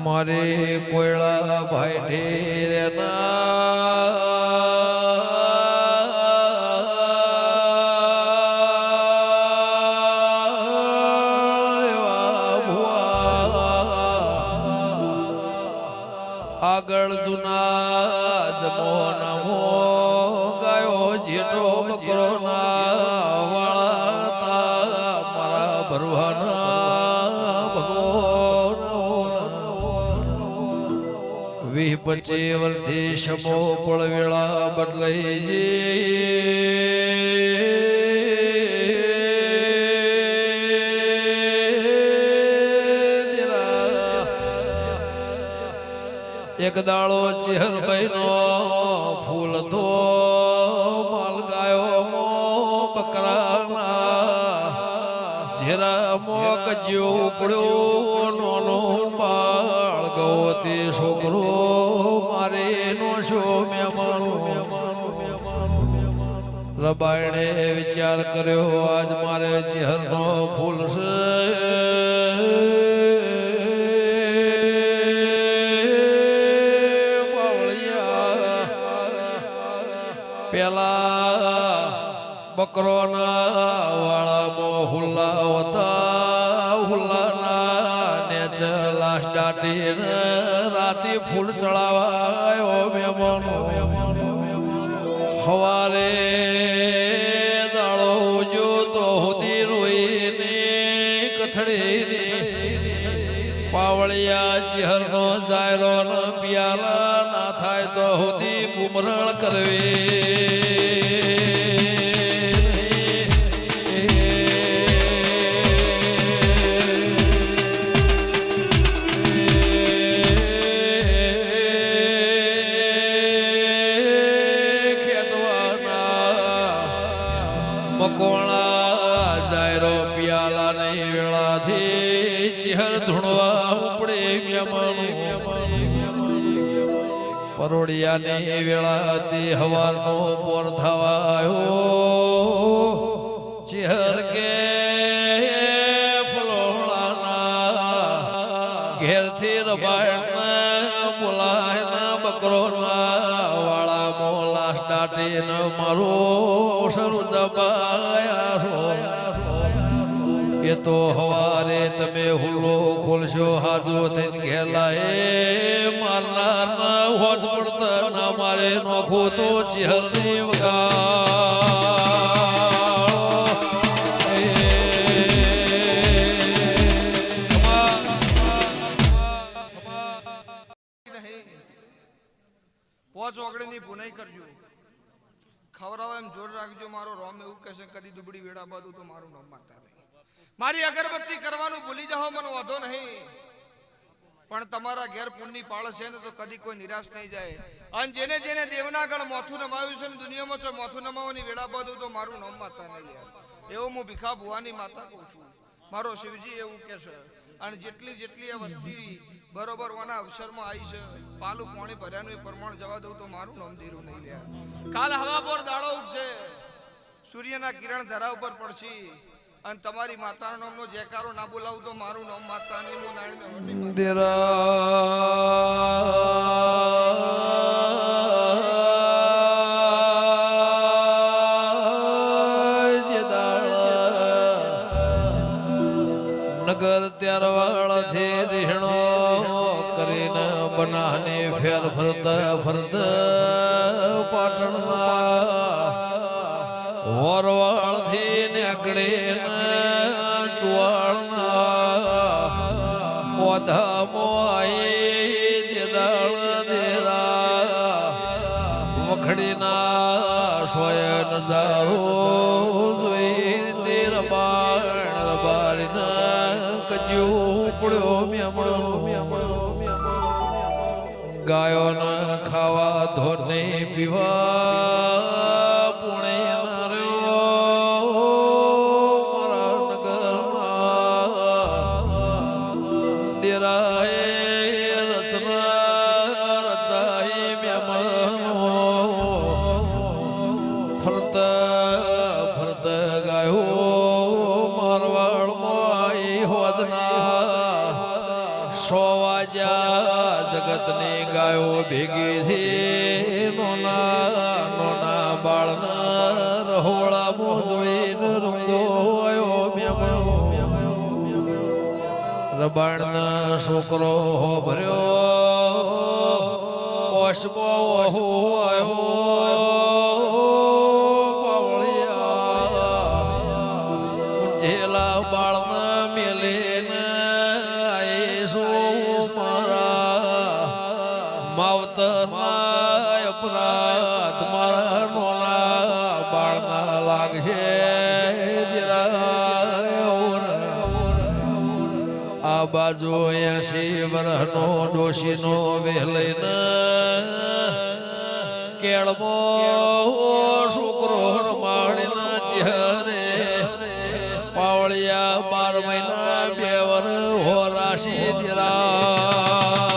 મારે કોયળા ભાઈ આગળ વીહ પચે વર્ધી શમો પળવેળા બદલાઈ જે એક દાળો ચેહરભાઈ નો ફૂલ તો જેરા મોક જ્યો ઉપડ્યો નોનો બાળ ગયો તે છોકરો મારે નો શો રબાયણે વિચાર કર્યો, આજ મારે ચહેરનો ફૂલ છે. પેલા બકરોના વાળામાં હુલ્લા હતા હુલ્લાના ને ચલાસ દાટી રાતે ફૂલ ચડાવાયો મહેમાનો હવારે દાળો જો તો હુદી રોઈને કથળીને પાવળિયા ચહેરનો જાયરો ન ના થાય તો હુદી બુમરણ કરવે. મકોણા જાયરો પિયાલા નહીં વેળાથી. ચિહર ધૂણવા ઉપડે પરોડિયાની વેળાથી હવારનો પોર થવા આવ્યો ચિહર કે ઘેરથી રબાયણના બોલાયના બકરો વાળા સ્ટાટીને મારો શરૂ દબાયા એ તો હવારે તમે હુલો ખોલશો, હાજો થઈને ઘેલા એ મારનાર હોજ પડતા ના મારે નોખો તો ચહેરની પોચ ઓગળીની પુનઃ કરજો. ખવડાવો એમ જોર રાખજો, મારો રોમ એવું કહેશે કદી દુબળી વેડા બાદ તો મારું નામ માતા નહીં મારી અગરબત્તી કરવાનું ભૂલી જાઓ, મને વાંધો નહીં. પણ તમારા ઘેર પુણ્યની પાળ છે ને તો કદી કોઈ નિરાશ નહીં જાય. અને જેને જેને દેવના ગણ મોથું નમાવ્યું છે ને, દુનિયામાં જો મોથું નમાવવાની વેળા બાદ તો મારું નામ માતા નહીં યાર. એવું હું ભીખા ભુવાની માતા કહું છું. મારો શિવજી એવું કહેશે અને જેટલી જેટલી આ વસ્તી બરોબર, ઓના અવસરમાં આવી છે. પાલું પાણી ભર્યાનું એ પ્રમાણ જવા દઉં તો મારું નામ ધીરું નહીં લે. કાલ હવા પર દાડો ઉઠશે. સૂર્યના કિરણ ધરા ઉપર પડશે. અને તમારી માતાના નામનો જયકારો ના બોલાવું તો મારું નામ માતાની હું નારાયણ નગર ત્યાર રીહણો કરીને બનાને ફેર ફરતા ફરતા પાટણમાં વરવાળથી નીકળે ચુવાળના. ઓધામો આઈ દેદાળ દેરા. વખડીના સોય નજારો જોઈ તેર બાણ રબારીના કજ્યું પડ્યો મેમણો ગાયો ના ખાવા ધોરને પીવા. સમાજ્યા જગતની ગાયો ભેગી છે નોના નોના બાળના મો જોઈને રૂંગો રબાણના છોકરો હો ભર્યો. ઓશબો હો આવ્યો. પાવળિયા જેલા બાળના મેલેને બાજુ એસી વરહનો ડોશીનો વેલઈને કેળમો છોકરો રમાડીના ચહેરે પાવળિયા બાર મહિના બે વર હો રાશી દિરા